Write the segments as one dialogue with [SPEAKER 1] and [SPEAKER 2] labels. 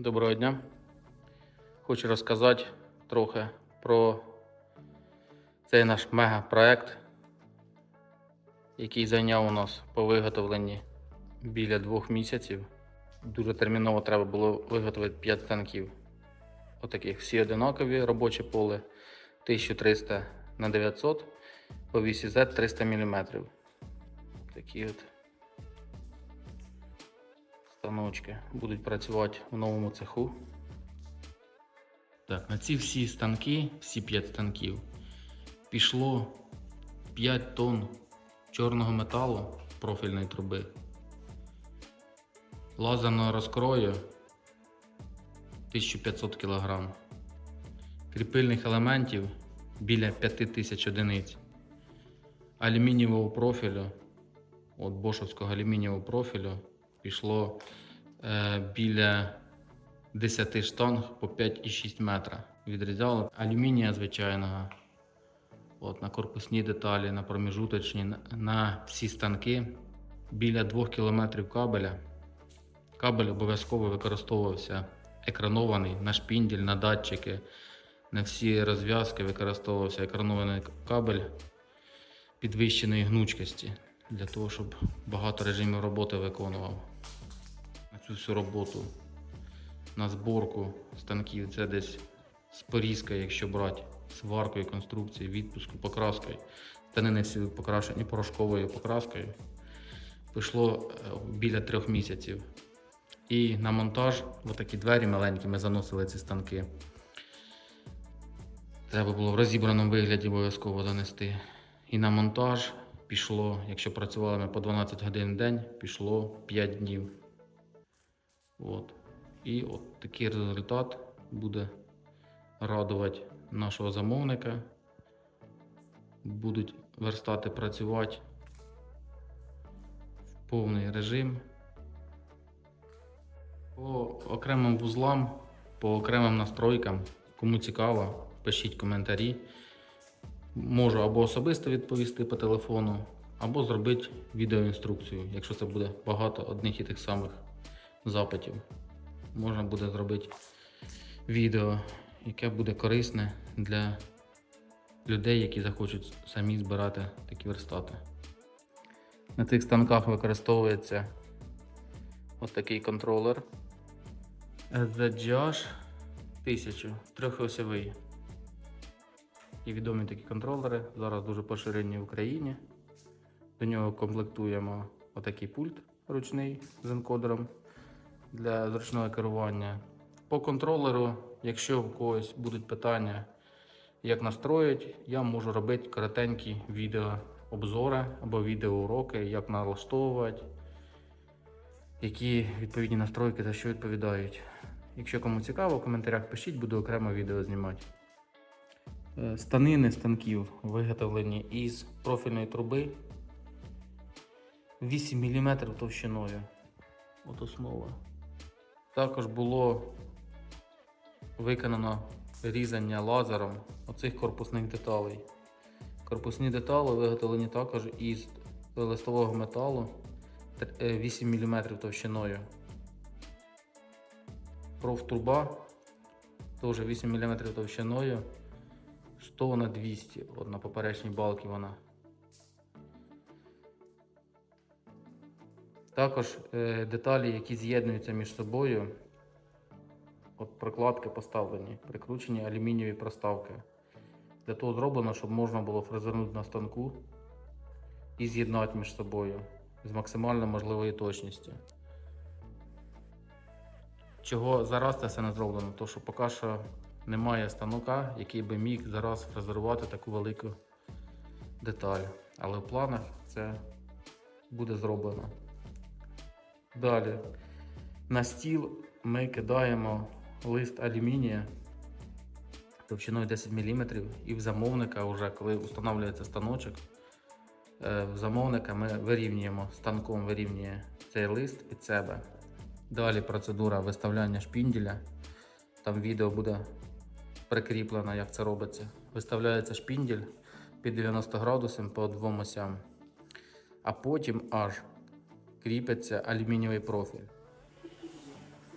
[SPEAKER 1] Доброго дня. Хочу розказати трохи про цей наш мегапроект, який зайняв у нас по виготовленні біля двох місяців. Дуже терміново треба було виготовити 5 станків. Отаких всі одинакові робоче поле 1300 на 900 по вісі Z 300 мм. Такі от станочки будуть працювати в новому цеху. Так, на ці всі станки, всі 5 станків, пішло 5 тонн чорного металу профільної труби, лазерного розкрою 1500 кг, кріпильних елементів біля 5000 одиниць, алюмінієвого профілю, от бошовського алюмінієвого профілю пішло е, біля 10 штанг по 5,6 метра. Відрізали алюмінія звичайного. От, на корпусні деталі, на проміжуточні, на, на всі станки біля 2 км кабеля. Кабель обов'язково використовувався екранований на шпіндель, на датчики. На всі розв'язки використовувався екранований кабель підвищеної гнучкості для того, щоб багато режимів роботи виконував. На цю всю роботу на зборку станків це десь з порізкою, якщо брати сваркою, конструкцією, відпуску, покраскою. Станини всі покрашені порошковою покраскою. Пішло е, біля трьох місяців. І на монтаж, отакі двері маленькі, ми заносили ці станки. Треба було в розібраному вигляді обов'язково занести. І на монтаж пішло, якщо працювали ми по 12 годин в день, пішло 5 днів. От. І от такий результат буде радувати нашого замовника. Будуть верстати працювати в повний режим. По окремим вузлам, по окремим настройкам, кому цікаво, пишіть коментарі. Можу або особисто відповісти по телефону, або зробити відеоінструкцію, якщо це буде багато одних і тих самих запитів. Можна буде зробити відео, яке буде корисне для людей, які захочуть самі збирати такі верстати. На цих станках використовується ось такий контролер SZGH 1000 трьохосьовий. І відомі такі контролери. Зараз дуже поширені в Україні. До нього комплектуємо отакий пульт ручний з енкодером для зручного керування. По контролеру, якщо у когось будуть питання, як настроїть, я можу робити коротенькі відеообзори або відеоуроки, як налаштовувати, які відповідні настройки за що відповідають. Якщо кому цікаво, в коментарях пишіть, буду окремо відео знімати. Е, Станини станків виготовлені із профільної труби 8 мм товщиною. От основа. Також було виконано різання лазером оцих корпусних деталей. Корпусні деталі виготовлені також із листового металу е, 8 мм товщиною. Профтруба теж 8 мм товщиною 100 на 200 от на поперечній балці вона. Також е, деталі, які з'єднуються між собою, от прокладки поставлені, прикручені алюмінієві проставки. Для того зроблено, щоб можна було фрезернути на станку і з'єднати між собою з максимально можливою точністю. Чого зараз це все не зроблено? То що поки що немає станка, який би міг зараз фрезерувати таку велику деталь. Але в планах це буде зроблено. Далі на стіл ми кидаємо лист алюмінія товщиною 10 мм і в замовника, вже коли встановлюється станочок, е, в замовника ми вирівнюємо, станком вирівнює цей лист під себе. Далі процедура виставляння шпінделя. Там відео буде прикріплено, як це робиться. Виставляється шпіндель під 90 градусів по двом осям, а потім аж кріпиться алюмінієвий профіль.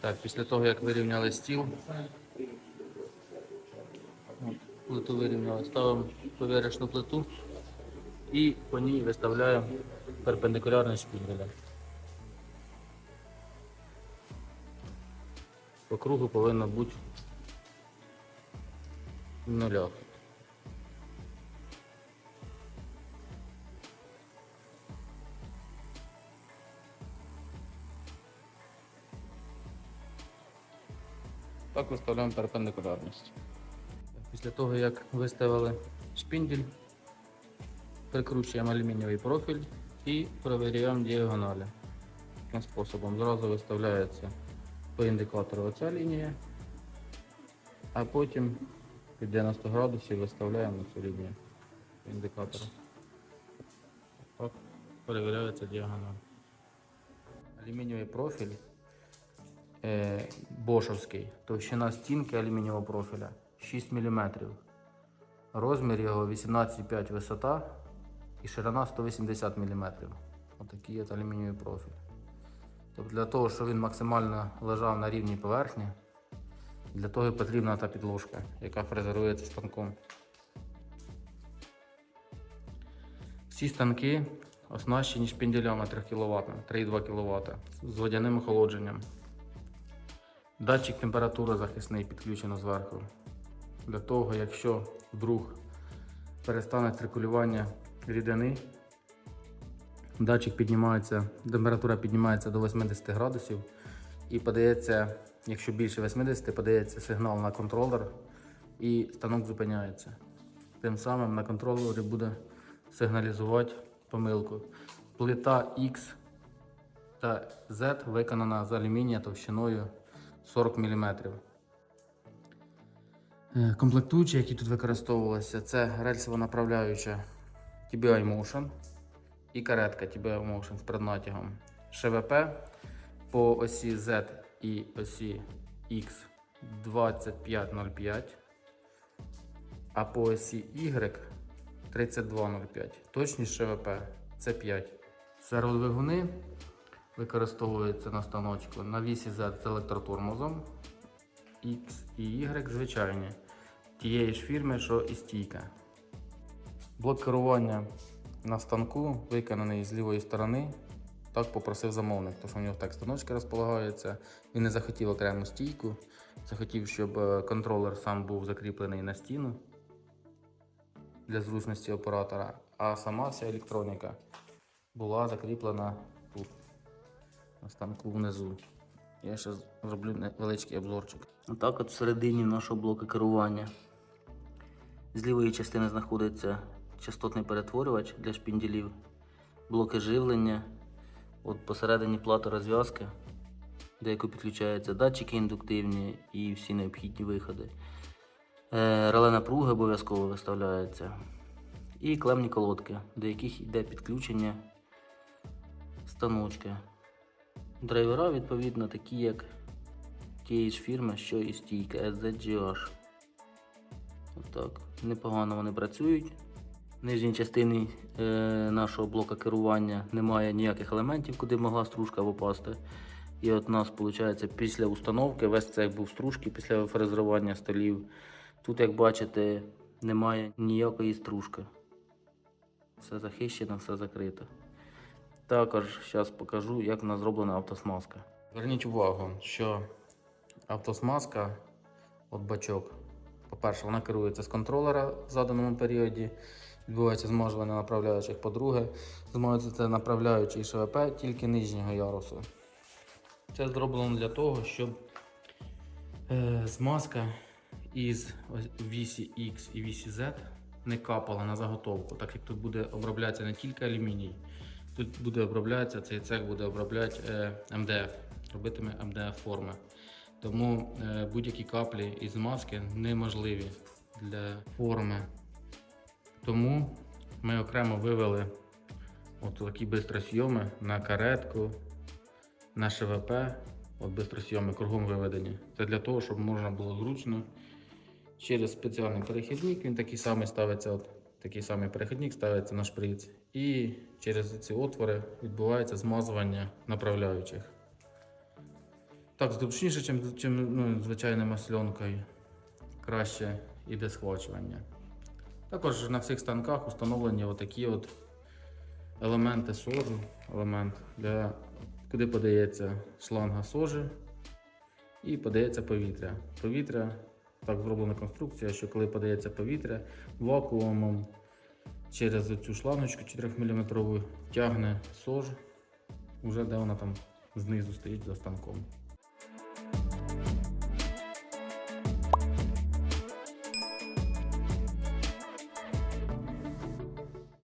[SPEAKER 1] Так, після того, як вирівняли стіл, плиту вирівняли, ставимо поверхну плиту і по ній виставляємо перпендикулярні шпінделя. По кругу повинно бути в нулях. Так виставляємо перпендикулярність. Після того, як виставили шпіндель, прикручуємо алюмінієвий профіль і перевіряємо діагоналі. Таким способом зразу виставляється по індикатору оця лінія, а потім під 90 градусів виставляємо цю лінію по індикатору. Так, перевіряється діагональ. Алюмінієвий профіль бошовський, товщина стінки алюмінієвого профіля 6 мм. Розмір його 18,5 висота і ширина 180 мм. Отакий от алюмінієвий профіль. Тобто для того, щоб він максимально лежав на рівній поверхні, для того і потрібна та підложка, яка фрезерується станком. Всі станки оснащені шпінделями 3 кВт, 3,2 кВт з водяним охолодженням. Датчик температури захисний підключено зверху. Для того, якщо вдруг перестане циркулювання рідини, датчик піднімається, температура піднімається до 80 градусів і подається, якщо більше 80, подається сигнал на контролер і станок зупиняється. Тим самим на контролері буде сигналізувати помилку. Плита X та Z виконана з алюмінія товщиною 40 мм. Е, Комплектуючі, які тут використовувалися, це рельсово направляюча TBI Motion і каретка TBI Motion з преднатягом ШВП по осі Z і осі X 2505, а по осі Y 3205. Точність ШВП це 5. Серводвигуни використовуються на станочку на вісі Z з електротормозом. X і Y звичайні. Тієї ж фірми, що і стійка. Блок керування на станку виконаний з лівої сторони. Так попросив замовник, тому що у нього так станочки розполагаються. Він не захотів окрему стійку. Захотів, щоб е, контролер сам був закріплений на стіну для зручності оператора, а сама вся електроніка була закріплена на станку внизу. Я ще зроблю невеличкий обзорчик. Отак от всередині нашого блоку керування. З лівої частини знаходиться частотний перетворювач для шпінділів, блоки живлення. От посередині плата розв'язки, до якої підключаються датчики індуктивні і всі необхідні виходи. Е, Реле напруги обов'язково виставляється. І клемні колодки, до яких йде підключення станочки. Драйвера, відповідно, такі як тієї ж фірми, що і стійка SZGH. Отак. Непогано вони працюють. В нижній частині е, нашого блока керування немає ніяких елементів, куди могла стружка попасти. І от у нас виходить після установки весь цех був стружки після фрезерування столів. Тут, як бачите, немає ніякої стружки. Все захищено, все закрито. Також зараз покажу, як нас зроблена автосмазка. Зверніть увагу, що автосмазка, от бачок, по-перше, вона керується з контролера в заданому періоді. Відбувається змажування направляючих. По-друге, змажується направляючий ШВП тільки нижнього ярусу. Це зроблено для того, щоб е, змазка із вісі X і вісі Z не капала на заготовку, так як тут буде оброблятися не тільки алюміній, тут буде оброблятися, цей цех буде обробляти е, МДФ, робитиме МДФ форми. Тому е, будь-які каплі із маски неможливі для форми. Тому ми окремо вивели от такі бистросйоми на каретку, на ШВП. От бистросйоми кругом виведені. Це для того, щоб можна було зручно через спеціальний перехідник. Він такий самий ставиться, от такий самий перехідник ставиться на шприц. І через ці отвори відбувається змазування направляючих. Так, зручніше, ніж ну, звичайною масленкою. Краще іде схвачування. Також на всіх станках встановлені отакі от елементи сожу, елемент, для, куди подається шланга сожи і подається повітря. Повітря, так зроблена конструкція, що коли подається повітря вакуумом через цю шланочку 4 мм тягне сож, уже де вона там знизу стоїть за станком.